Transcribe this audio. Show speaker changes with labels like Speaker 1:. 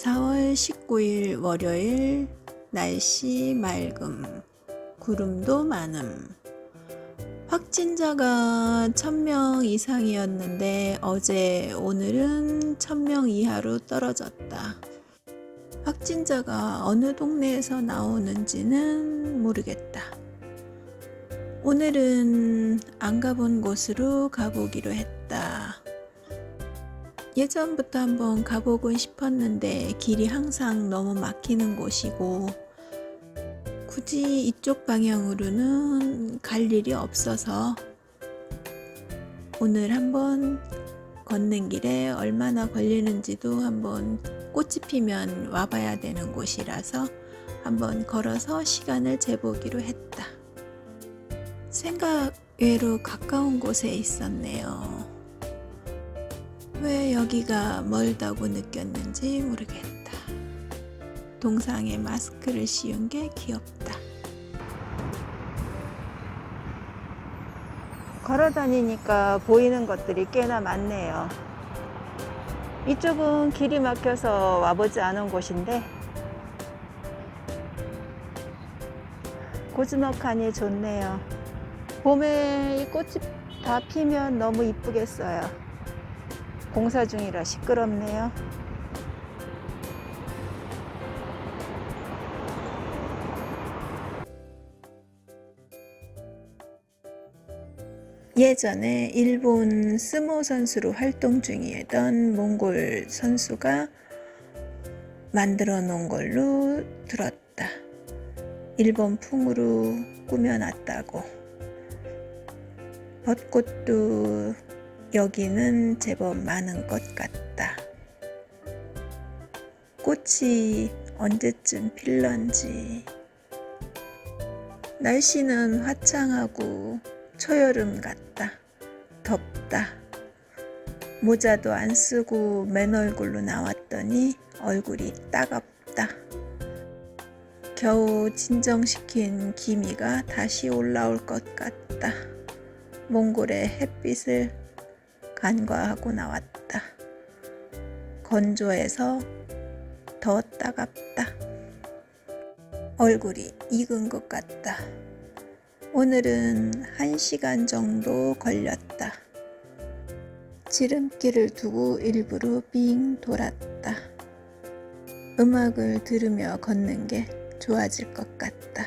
Speaker 1: 4월 19일 월요일 날씨 맑음 구름도 많음 확진자가 1000명 이상이었는데 어제 오늘은 1000명 이하로 떨어졌다. 확진자가 어느 동네에서 나오는지는 모르겠다. 오늘은 안 가본 곳으로 가보기로 했다. 예전부터 한번 가보고 싶었는데 길이 항상 너무 막히는 곳이고 굳이 이쪽 방향으로는 갈 일이 없어서 오늘 한번 걷는 길에 얼마나 걸리는지도 한번 꽃이 피면 와봐야 되는 곳이라서 한번 걸어서 시간을 재보기로 했다. 생각 외로 가까운 곳에 있었네요. 왜 여기가 멀다고 느꼈는지 모르겠다. 동상에 마스크를 씌운 게 귀엽다.
Speaker 2: 걸어 다니니까 보이는 것들이 꽤나 많네요. 이쪽은 길이 막혀서 와보지 않은 곳인데 고즈넉하니 좋네요. 봄에 이 꽃이 다 피면 너무 이쁘겠어요. 공사 중이라 시끄럽네요.
Speaker 1: 예전에 일본 스모 선수로 활동 중이었던 몽골 선수가 만들어 놓은 걸로 들었다. 일본 풍으로 꾸며놨다고. 벚꽃도 여기는 제법 많은 것 같다. 꽃이 언제쯤 필런지. 날씨는 화창하고 초여름 같다. 덥다. 모자도 안 쓰고 맨 얼굴로 나왔더니 얼굴이 따갑다. 겨우 진정시킨 기미가 다시 올라올 것 같다. 몽골의 햇빛을 간과하고 나왔다. 건조해서 더 따갑다. 얼굴이 익은 것 같다. 오늘은 한 시간 정도 걸렸다. 지름길을 두고 일부러 빙 돌았다. 음악을 들으며 걷는 게 좋아질 것 같다.